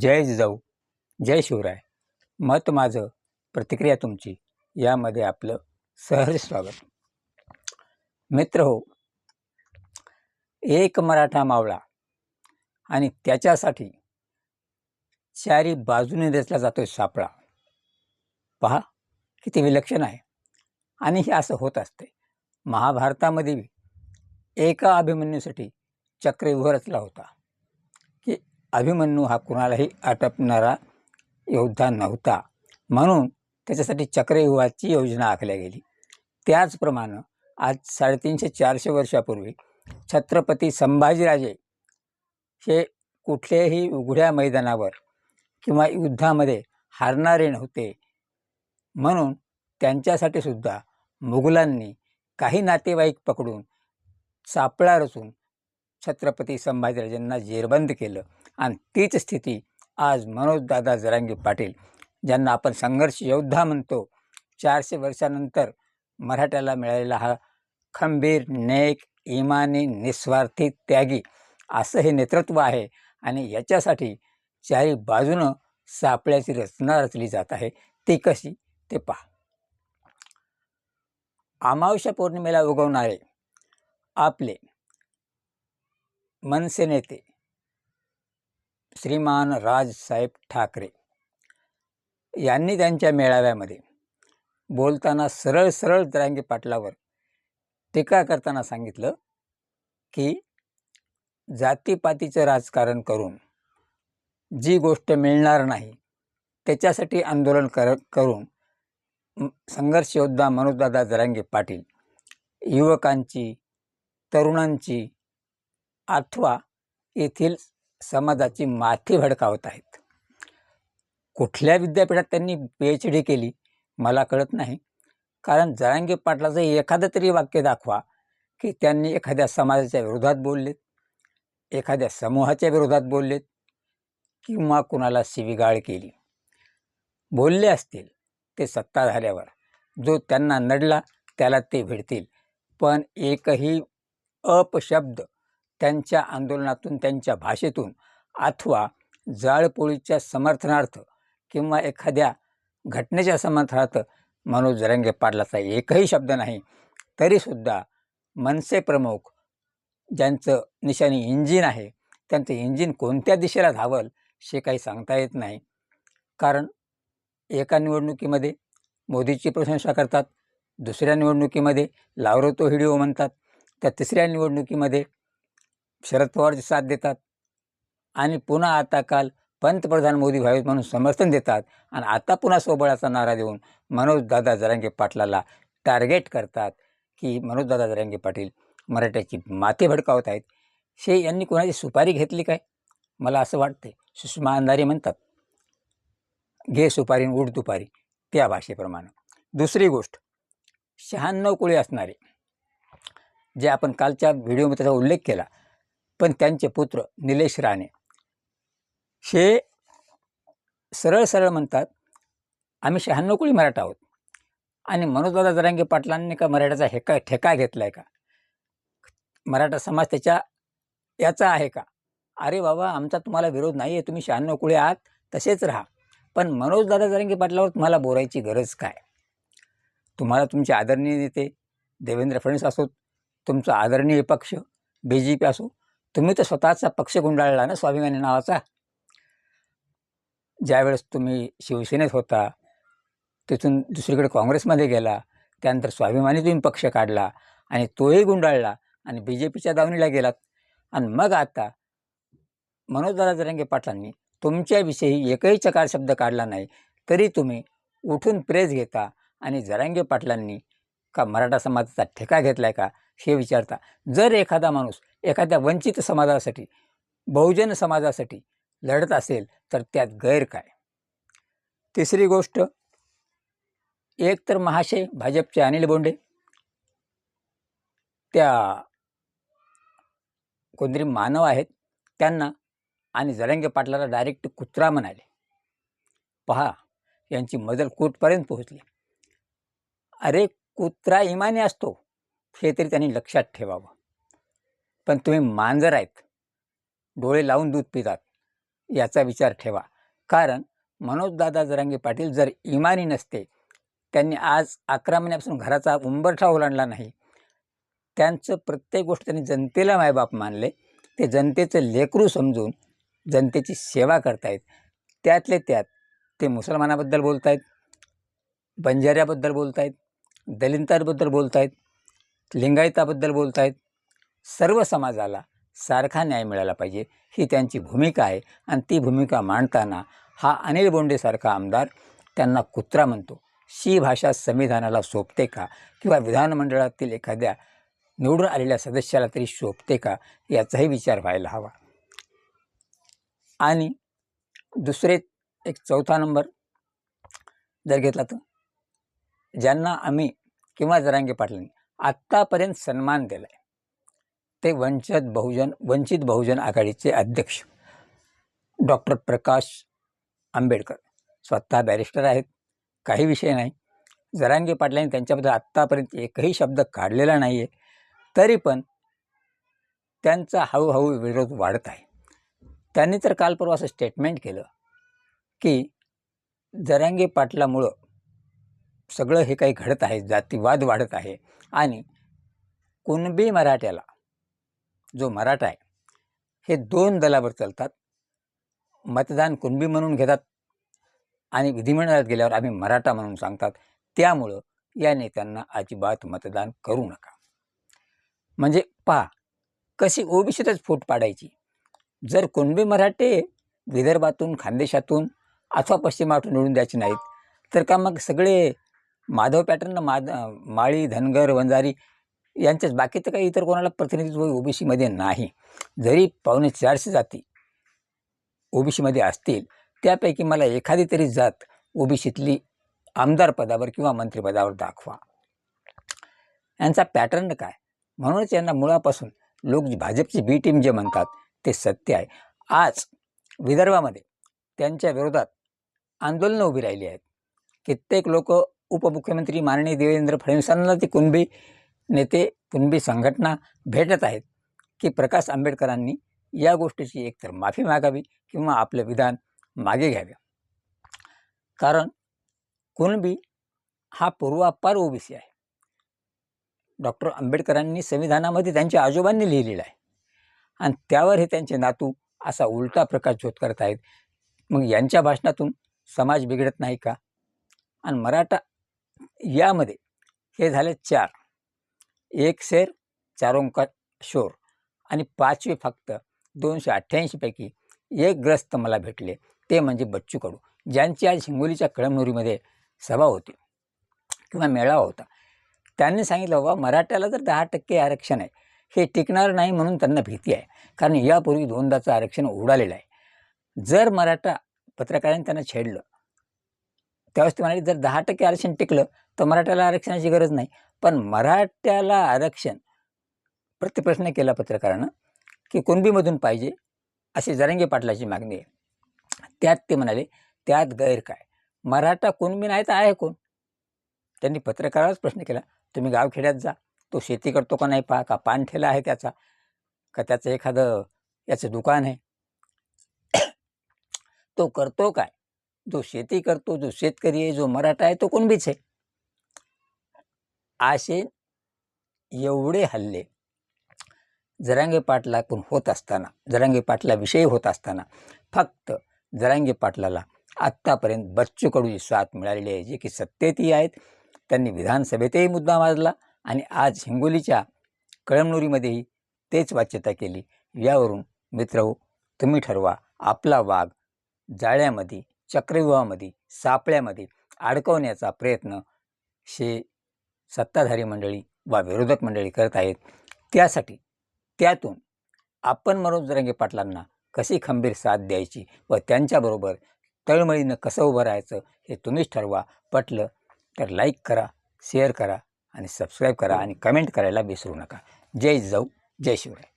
जय जिजाऊ जय शिवराय. मत माझं प्रतिक्रिया तुमची यामध्ये आपलं सहर्ष स्वागत. मित्र हो एक मराठा मावळा आणि त्याच्यासाठी चारी बाजूने रचला जातोय सापळा. पहा किती विलक्षण आहे. आणि हे असं होत असते महाभारतामध्ये एका अभिमन्यूसाठी चक्रव्यूह रचला होता. अभिमन्यू हा कुणालाही आटपणारा योद्धा नव्हता. म्हणून त्याच्यासाठी चक्रव्यूहाची योजना आखल्या गेली. त्याचप्रमाणे आज साडेतीनशे चारशे वर्षापूर्वी छत्रपती संभाजीराजे हे कुठल्याही उघड्या मैदानावर किंवा युद्धामध्ये हारणारे नव्हते. म्हणून त्यांच्यासाठी सुद्धा मुघलांनी काही नातेवाईक पकडून सापळा रचून छत्रपती संभाजीराजांना जेरबंद केलं. आणि तीच स्थिती आज मनोजदादा जरांगी पाटील ज्यांना आपण संघर्ष योद्धा म्हणतो चारशे वर्षानंतर मराठ्याला मिळालेला हा खंबीर नेक इमानी निस्वार्थी त्यागी असं हे नेतृत्व आहे आणि याच्यासाठी चारी बाजूनं सापळ्याची रचना रचली जात आहे. ती कशी? ते पहा. अमावस्या पौर्णिमेला उगवणारे आपले मनसे नेते श्रीमान राजसाहेब ठाकरे यांनी त्यांच्या मेळाव्यामध्ये बोलताना सरळ सरळ तरांगी पाटलावर टीका करताना सांगितलं की जातीपातीचं राजकारण करून जी गोष्ट मिळणार नाही त्याच्यासाठी आंदोलन कर करून संघर्षयोद्धा संघर्ष योद्धा मनोजदादा जरांगे पाटील युवकांची तरुणांची अथवा येथील समाजाची माथी भडकावत आहेत. कुठल्या विद्यापीठात त्यांनी पी एच डी केली मला कळत नाही. कारण जरांगी पाटलाचं एखादं तरी वाक्य दाखवा की त्यांनी एखाद्या समाजाच्या विरोधात बोललेत एखाद्या समूहाच्या विरोधात बोललेत किंवा कुणाला शिवीगाळ केली. बोलले असतील ते सत्ता झाल्यावर. जो त्यांना नडला त्याला ते भिडतील. पण एकही अपशब्द त्यांच्या आंदोलनातून त्यांच्या भाषेतून अथवा जाळपोळीच्या समर्थनार्थ किंवा एखाद्या घटनेच्या समर्थनार्थ मनोज जरंगे पाटलाचा एकही शब्द नाही. तरीसुद्धा मनसे प्रमुख ज्यांचं निशाणी इंजिन आहे त्यांचं इंजिन कोणत्या दिशेला धावल हे काही सांगता येत नाही. कारण एका निवडणुकीमध्ये मोदीची प्रशंसा करतात दुसऱ्या निवडणुकीमध्ये लावरो तो व्हिडिओ म्हणतात त्या तिसऱ्या निवडणुकीमध्ये शरद पवारची साथ देतात. आणि पुन्हा आता काल पंतप्रधान मोदी व्हावेत म्हणून समर्थन देतात. आणि आता पुन्हा सोबळाचा नारा देऊन मनोजदादा जरांगे पाटलाला टार्गेट करतात की मनोजदादा जरांगे पाटील मराठ्याची माते भडकावत आहेत. शे यांनी कोणाची सुपारी घेतली काय? मला असं वाटते सुषमा अंधारी म्हणतात घे सुपारी उठ दुपारी. त्या भाषेप्रमाणे. दुसरी गोष्ट शहाण्णव कोळी असणारे जे आपण कालच्या व्हिडिओमध्ये त्याचा उल्लेख केला पण त्यांचे पुत्र निलेश राणे. हे सरळ सरळ म्हणतात आम्ही शहाण्णव कुळी मराठा आहोत. आणि मनोजदादा जरांगे पाटलांनी का मराठाचा हेका ठेका घेतला आहे का? मराठा समाज त्याच्या याचा आहे का? अरे बाबा आमचा तुम्हाला विरोध नाही आहे तुम्ही शहाण्णव कुळे आहात तसेच राहा. पण मनोजदादा जरांगे पाटलावर तुम्हाला बोलायची गरज काय? तुम्हाला तुमचे आदरणीय नेते देवेंद्र फडणवीस असोत तुमचा आदरणीय पक्ष बी जे पी असो तुम्ही तर स्वतःचा पक्ष गुंडाळला ना स्वाभिमानी नावाचा? ज्यावेळेस तुम्ही शिवसेनेत होता तिथून दुसरीकडे काँग्रेसमध्ये गेला त्यानंतर स्वाभिमानी तुम्ही पक्ष काढला आणि तोही गुंडाळला आणि बी जे पीच्या दावणीला गेलात. आणि मग आता मनोजदादा जरंगे पाटलांनी तुमच्याविषयी एकही चकार शब्द काढला नाही तरी तुम्ही उठून प्रेस घेता आणि जरांगे पाटलांनी का मराठा समाजाचा ठेका घेतला आहे का हे विचारता. जर एखादा माणूस एखाद्या वंचित समाजासाठी बहुजन समाजासाठी लढत असेल तर त्यात गैर काय? तिसरी गोष्ट एक तर महाशय भाजपचे अनिल बोंडे. त्या कोणतरी मानव आहेत त्यांना आणि जरंगे पाटलाला डायरेक्ट कुत्रा म्हणाले. पहा यांची मजल कुठपर्यंत पोहोचली? अरे कुत्रा इमानी असतो हे तरी त्यांनी लक्षात ठेवावं. पण तुम्ही मांजर आहेत. डोळे लावून दूध पितात. याचा विचार ठेवा. कारण मनोजदादा जरांगे पाटील जर इमानी नसते त्यांनी आज अकरा महिन्यापासून घराचा उंबरठा ओलांडला नाही. त्यांचं प्रत्येक गोष्ट त्यांनी जनतेला मायबाप मानले. ते जनतेचं लेकरू समजून जनतेची सेवा करतायत. त्यातले त्यात ते मुसलमानाबद्दल बोलत आहेत बंजाऱ्याबद्दल बोलत आहेत दलितांबद्दल बोलत आहेत लिंगायताबद्दल बोलत आहेत सर्व समाजाला सारखा न्याय मिळाला पाहिजे. ही त्यांची भूमिका आहे आणि ती भूमिका मांडताना हा अनिल बोंडेसारखा आमदार त्यांना कुत्रा म्हणतो. शी भाषा संविधानाला शोभते का? किंवा विधानमंडळातील एखाद्या निवडून आलेल्या सदस्याला तरी शोभते का? याचाही विचार व्हायला हवा. आणि दुसरे एक चौथा नंबर जर घेतला तर ज्यांना आम्ही किंवा जरांगे पाटलांनी आत्तापर्यंत सन्मान दिला आहे ते वंचित बहुजन वंचित बहुजन आघाडीचे अध्यक्ष. डॉक्टर प्रकाश आंबेडकर स्वतः बॅरिस्टर आहेत. काही विषय नाही. जरांगे पाटलांनी त्यांच्याबद्दल आत्तापर्यंत एकही शब्द काढलेला नाही आहे तरी पण त्यांचा हळूहळू विरोध वाढत आहे. त्यांनी तर काल परवा असं स्टेटमेंट केलं की जरांगे पाटलामुळं सगळं हे काही घडत आहे. जातीवाद वाढत आहे. आणि कुणबी मराठ्याला जो मराठा आहे हे दोन दलावर चालतात. मतदान कुणबी म्हणून घेतात आणि विधिमंडळात गेल्यावर आम्ही मराठा म्हणून सांगतात. त्यामुळं या नेत्यांना अजिबात मतदान करू नका. म्हणजे पहा कशी ओबीसीतच फूट पाडायची. जर कुणबी मराठे विदर्भातून खानदेशातून अथवा पश्चिमातून निवडून द्यायचे नाहीत तर का मग सगळे माधव पॅटर्न माद माळी धनगर वंजारी यांच्याच बाकीचं काही इतर कोणाला प्रतिनिधित्व ओबीसीमध्ये नाही. जरी पावणे चारशे जाती ओबीसीमध्ये असतील त्यापैकी मला एखादी तरी जात ओबीसीतली आमदार पदावर किंवा मंत्रिपदावर दाखवा. यांचा पॅटर्न काय? म्हणूनच यांना मुळापासून लोक भाजपची बी टीम जे म्हणतात ते सत्य आहे. आज विदर्भामध्ये त्यांच्या विरोधात आंदोलनं उभी राहिली आहेत. कित्येक लोक उपमुख्यमंत्री माननीय देवेंद्र फडणवीसांना ती कुणबी नेते कुणबी संघटना भेटत आहेत की प्रकाश आंबेडकरांनी या गोष्टीची एकतर माफी मागावी किंवा आपलं विधान मागे घ्यावे. कारण कुणबी हा पूर्वापार ओबीसी आहे. डॉक्टर आंबेडकरांनी संविधानामध्ये त्यांच्या आजोबांनी लिहिलेलं आहे. आणि त्यावर हे त्यांचे नातू असा उलटा प्रकाश ज्योत करत आहेत. मग यांच्या भाषणातून समाज बिघडत नाही का? आणि मराठा यामध्ये हे झाले चार. एक शेर चारोंका शोर. आणि पाचवे फक्त दोनशे अठ्ठ्याऐंशीपैकी एक ग्रस्त मला भेटले. ते म्हणजे बच्चू कडू. ज्यांची आज हिंगोलीच्या कळमनुरीमध्ये सभा होती किंवा मेळावा होता. त्यांनी सांगितलं बाबा मराठ्याला जर दहा टक्के आरक्षण आहे हे टिकणार नाही म्हणून त्यांना भीती आहे. कारण यापूर्वी दोनदाचं आरक्षण उडालेलं आहे. जर मराठा पत्रकारांनी त्यांना छेडलं त्यावेळेस ते म्हणाले जर दहा टक्के आरक्षण टिकलं तर मराठ्याला आरक्षणाची गरज नाही. पण मराठ्याला आरक्षण प्रतिप्रश्न केला पत्रकारानं की कुणबीमधून पाहिजे अशी जरंगे पाटलाची मागणी आहे. त्यात ते म्हणाले त्यात गैर काय? मराठा कुणबी नाही तर आहे कोण? त्यांनी पत्रकारालाच प्रश्न केला तुम्ही गावखेड्यात जा तो शेती करतो का नाही पहा का पान ठेला आहे त्याचा का त्याचं एखादं याचं दुकान आहे? तो करतो काय? जो शेती करतो जो शेतकरी आहे जो मराठा आहे तो कुणबीच आहे. असे एवढे हल्ले जरांगे पाटलातून होत असताना जरांगे पाटलाविषयी होत असताना फक्त जरांगे पाटलाला आत्तापर्यंत बच्चू कडूची साथ मिळालेली आहे जे की सत्तेतही आहेत. त्यांनी विधानसभेतही मुद्दा माजला आणि आज हिंगोलीच्या कळमनुरीमध्येही तेच वाच्यता केली. यावरून मित्र तुम्ही ठरवा आपला वाघ जाळ्यामध्ये चक्रव्यूहामध्ये सापळ्यामध्ये अडकवण्याचा प्रयत्न शे सत्ताधारी मंडळी वा विरोधक मंडळी करत आहेत. त्यासाठी त्यातून आपण मनोज पाटलांना कशी खंबीर साथ द्यायची व त्यांच्याबरोबर तळमळीनं कसं उभं राहायचं हे तुम्हीच ठरवा. पटलं तर लाईक करा शेअर करा आणि सबस्क्राईब करा आणि कमेंट करायला विसरू नका. जय जाऊ जय शिवराय.